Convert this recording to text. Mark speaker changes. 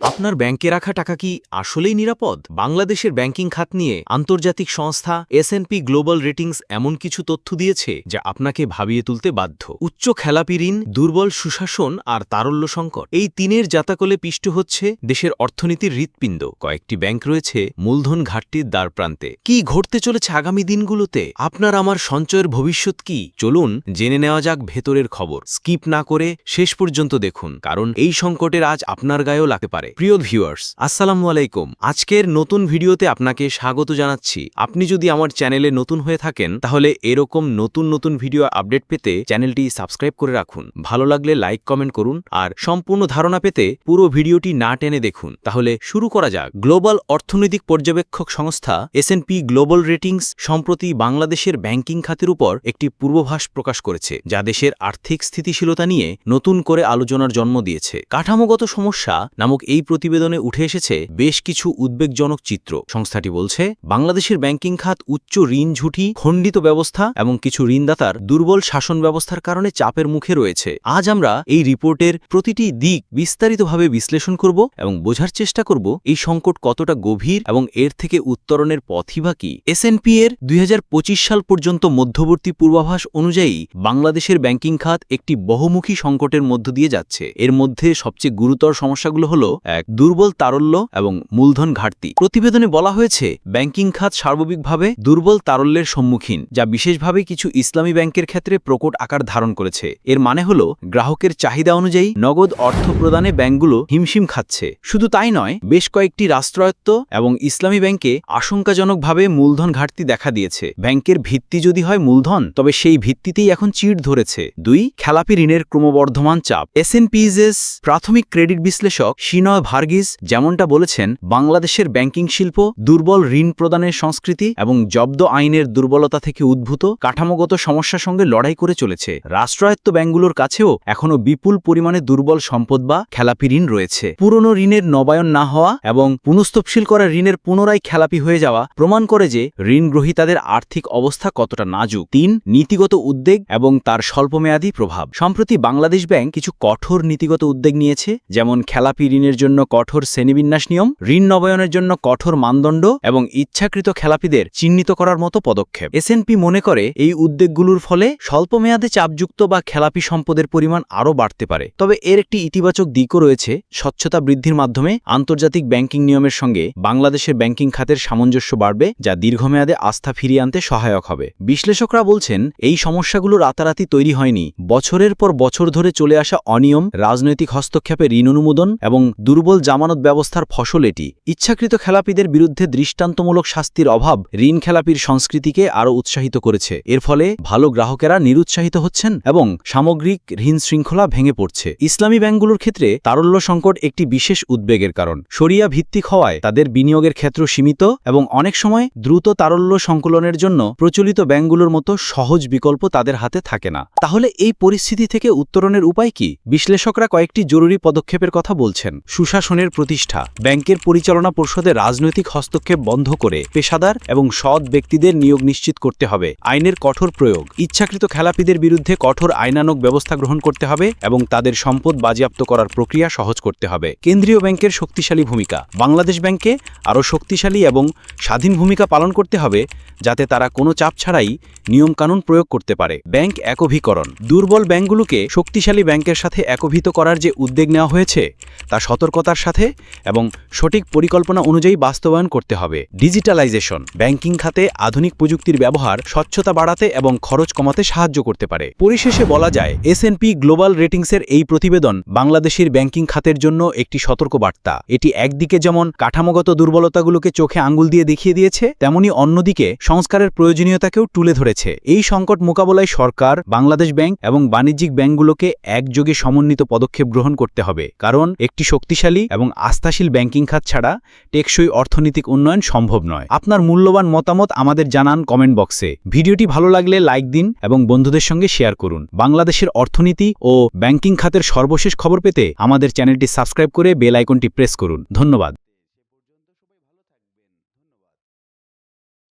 Speaker 1: আপনার ব্যাংকে রাখা টাকা কি আসলেই নিরাপদ? বাংলাদেশের ব্যাংকিং খাত নিয়ে আন্তর্জাতিক সংস্থা এসএনপি গ্লোবাল রেটিংস এমন কিছু তথ্য দিয়েছে যা আপনাকে ভাবিয়ে তুলতে বাধ্য। উচ্চ খেলাপি ঋণ দুর্বল সুশাসন আর তারল্য সংকট। এই তিনের জাতাকলে পিষ্ট হচ্ছে দেশের অর্থনীতির হৃৎপিণ্ড। কয়েকটি ব্যাংক রয়েছে মূলধন ঘাটতির দ্বারপ্রান্তে কি ঘটতে চলেছে আগামী দিনগুলোতে? আপনার আমার সঞ্চয়ের ভবিষ্যৎ কি? চলুন জেনে নেওয়া যাক ভেতরের খবর। স্কিপ না করে শেষ পর্যন্ত দেখুন, কারণ এই সংকটের আজ আপনার গায়েও লাগতে পারে। প্রিয় ভিউয়ার্স, আসসালামু আলাইকুম। আজকের নতুন ভিডিওতে আপনাকে স্বাগত জানাচ্ছি। আপনি যদি আমার চ্যানেলে নতুন হয়ে থাকেন, তাহলে এরকম নতুন নতুন ভিডিও আপডেট পেতে চ্যানেলটি সাবস্ক্রাইব করে রাখুন। ভালো লাগলে লাইক, কমেন্ট করুন, আর সম্পূর্ণ ধারণা পেতে পুরো ভিডিওটি না টেনে দেখুন। তাহলে শুরু করা যাক। গ্লোবাল অর্থনৈতিক পর্যবেক্ষক সংস্থা এসএনপি গ্লোবাল রেটিংস সম্প্রতি বাংলাদেশের ব্যাংকিং খাতের উপর একটি পূর্বাভাস প্রকাশ করেছে, যা দেশের আর্থিক স্থিতিশীলতা নিয়ে নতুন করে আলোচনার জন্ম দিয়েছে। কাঠামোগত সমস্যা নামক এই প্রতিবেদনে উঠে এসেছে বেশ কিছু উদ্বেগজনক চিত্র। সংস্থাটি বলছে, বাংলাদেশের ব্যাংকিং খাত উচ্চ ঋণ ঝুঁটি খণ্ডিত ব্যবস্থা এবং কিছু ঋণদাতার দুর্বল শাসন ব্যবস্থার কারণে চাপের মুখে রয়েছে। আজ আমরা এই রিপোর্টের প্রতিটি দিক বিস্তারিতভাবে বিশ্লেষণ করব এবং বোঝার চেষ্টা করব এই সংকট কতটা গভীর এবং এর থেকে উত্তরণের পথই বা কি। এসএনপি এর দুই হাজার পঁচিশ সাল পর্যন্ত মধ্যবর্তী পূর্বাভাস অনুযায়ী বাংলাদেশের ব্যাংকিং খাত একটি বহুমুখী সংকটের মধ্য দিয়ে যাচ্ছে। এর মধ্যে সবচেয়ে গুরুতর সমস্যাগুলো হল এক দুর্বল তারল্য এবং মূলধন ঘাটতি। প্রতিবেদনে বলা হয়েছে, ব্যাংকিং খাত সার্ববিকভাবে দুর্বল তারল্যের সম্মুখীন, যা বিশেষভাবে কিছু ইসলামী ব্যাংকের ক্ষেত্রে প্রকট আকার ধারণ করেছে। এর মানে হল, গ্রাহকের চাহিদা অনুযায়ী নগদ অর্থ প্রদানে ব্যাংকগুলো হিমশিম খাচ্ছে। শুধু তাই নয়, বেশ কয়েকটি রাষ্ট্রায়ত্ত এবং ইসলামী ব্যাংকে আশঙ্কাজনকভাবে মূলধন ঘাটতি দেখা দিয়েছে। ব্যাংকের ভিত্তি যদি হয় মূলধন, তবে সেই ভিত্তিতেই এখন চিড় ধরেছে। দুই, খেলাপি ঋণের ক্রমবর্ধমান চাপ। এসএনপিএস প্রাথমিক ক্রেডিট বিশ্লেষক সিনয় ভার্গিস যেমনটা বলেছেন, বাংলাদেশের ব্যাংকিং শিল্প, দুর্বল ঋণ প্রদানের সংস্কৃতি এবং জব্দ আইনের দুর্বলতা থেকে উদ্ভূত কাঠামোগত সমস্যার সঙ্গে লড়াই করে চলেছে। রাষ্ট্রায়ত্ত ব্যাংকগুলোর কাছেও এখনও বিপুল পরিমাণে দুর্বল সম্পদ বা খেলাপি ঋণ রয়েছে। পুরনো ঋণের নবায়ন না হওয়া এবং পুনস্তপশীল করা ঋণের পুনরায় খেলাপি হয়ে যাওয়া প্রমাণ করে যে ঋণ গ্রহীতাদের আর্থিক অবস্থা কতটা নাজুক। তিন, নীতিগত উদ্বেগ এবং তার স্বল্পমেয়াদী প্রভাব। সম্প্রতি বাংলাদেশ ব্যাংক কিছু কঠোর নীতিগত উদ্বেগ নিয়েছে, যেমন খেলাপি ঋণের জন্য কঠোর শ্রেণীবিন্যাস নিয়ম, ঋণ নবায়নের জন্য কঠোর মানদণ্ড এবং ইচ্ছাকৃত খেলাপিদের চিহ্নিত করার মতো পদক্ষেপ। এসএনপি মনে করে এই উদ্বেগগুলোর ফলে স্বল্পমেয়াদে চাপযুক্ত বা খেলাপি সম্পদের পরিমাণ আরও বাড়তে পারে। তবে এর একটি ইতিবাচক দিকও রয়েছে, স্বচ্ছতা বৃদ্ধির মাধ্যমে আন্তর্জাতিক ব্যাংকিং নিয়মের সঙ্গে বাংলাদেশের ব্যাংকিং খাতের সামঞ্জস্য বাড়বে, যা দীর্ঘমেয়াদে আস্থা ফিরিয়ে আনতে সহায়ক হবে। বিশ্লেষকরা বলছেন, এই সমস্যাগুলো রাতারাতি তৈরি হয়নি। বছরের পর বছর ধরে চলে আসা অনিয়ম, রাজনৈতিক হস্তক্ষেপে ঋণ অনুমোদন এবং দুর্বল জামানত ব্যবস্থার ফসল এটি। ইচ্ছাকৃত খেলাপিদের বিরুদ্ধে দৃষ্টান্তমূলক শাস্তির অভাব ঋণ খেলাপির সংস্কৃতিকে আরও উৎসাহিত করেছে। এর ফলে ভালো গ্রাহকেরা নিরুৎসাহিত হচ্ছেন এবং সামগ্রিক ঋণ শৃঙ্খলা ভেঙে পড়ছে। ইসলামী ব্যাংকগুলোর ক্ষেত্রে তারল্য সংকট একটি বিশেষ উদ্বেগের কারণ। সরিয়া ভিত্তিক হওয়ায় তাদের বিনিয়োগের ক্ষেত্র সীমিত এবং অনেক সময় দ্রুত তারল্য সংকলনের জন্য প্রচলিত ব্যাংকগুলোর মতো সহজ বিকল্প তাদের হাতে থাকে না। তাহলে এই পরিস্থিতি থেকে উত্তরণের উপায় কি? বিশ্লেষকরা কয়েকটি জরুরি পদক্ষেপের কথা বলছেন। সুশাসনের প্রতিষ্ঠা। ব্যাংকের পরিচালনা পর্ষদে রাজনৈতিক হস্তক্ষেপ বন্ধ করে পেশাদার এবং সৎ ব্যক্তিদের নিয়োগ নিশ্চিত করতে হবে। আইনের কঠোর প্রয়োগ। ইচ্ছাকৃত খেলাপিদের বিরুদ্ধে কঠোর আইনানক ব্যবস্থা গ্রহণ করতে হবে এবং তাদের সম্পদ বাজেয়াপ্ত করার প্রক্রিয়া সহজ করতে হবে। কেন্দ্রীয় ব্যাংকের শক্তিশালী ভূমিকা। বাংলাদেশ ব্যাংকে আরও শক্তিশালী এবং স্বাধীন ভূমিকা পালন করতে হবে যাতে তারা কোনো চাপ ছাড়াই নিয়মকানুন প্রয়োগ করতে পারে। ব্যাংক একভীকরণ। দুর্বল ব্যাংকগুলোকে শক্তিশালী ব্যাংকের সাথে একভূত করার যে উদ্যোগ নেওয়া হয়েছে, তা সতর্কতার সাথে এবং সঠিক পরিকল্পনা অনুযায়ী বাস্তবায়ন করতে হবে। ডিজিটালাইজেশন। ব্যাংকিং খাতে আধুনিক প্রযুক্তির ব্যবহার স্বচ্ছতা বাড়াতে এবং খরচ কমাতে সাহায্য করতে পারে। পরিশেষে বলা যায় এসএনপি গ্লোবাল রেটিংসের এই প্রতিবেদন বাংলাদেশের ব্যাংকিং খাতের জন্য একটি সতর্কবার্তা। এটি একদিকে যেমন কাঠামোগত দুর্বলতাগুলোকে চোখে আঙ্গুল দিয়ে দেখিয়ে দিয়েছে, তেমনি অন্যদিকে সংস্কারের প্রয়োজনীয়তাকেও তুলে ধরেছে। এই সংকট মোকাবেলায় সরকার, বাংলাদেশ ব্যাংক এবং বাণিজ্যিক ব্যাংকগুলোকে একযোগে সমন্বিত পদক্ষেপ গ্রহণ করতে হবে। কারণ, একটি শক্তিশালী এবং আস্থাশীল ব্যাংকিং খাত ছাড়া টেকসই অর্থনৈতিক উন্নয়ন সম্ভব নয়। আপনার মূল্যবান মতামত আমাদের জানান কমেন্ট বক্সে। ভিডিওটি ভালো লাগলে লাইক দিন এবং বন্ধুদের সঙ্গে শেয়ার করুন। বাংলাদেশের অর্থনীতি ও ব্যাংকিং খাতের সর্বশেষ খবর পেতে আমাদের চ্যানেলটি সাবস্ক্রাইব করে বেল আইকনটি প্রেস করুন। ধন্যবাদ।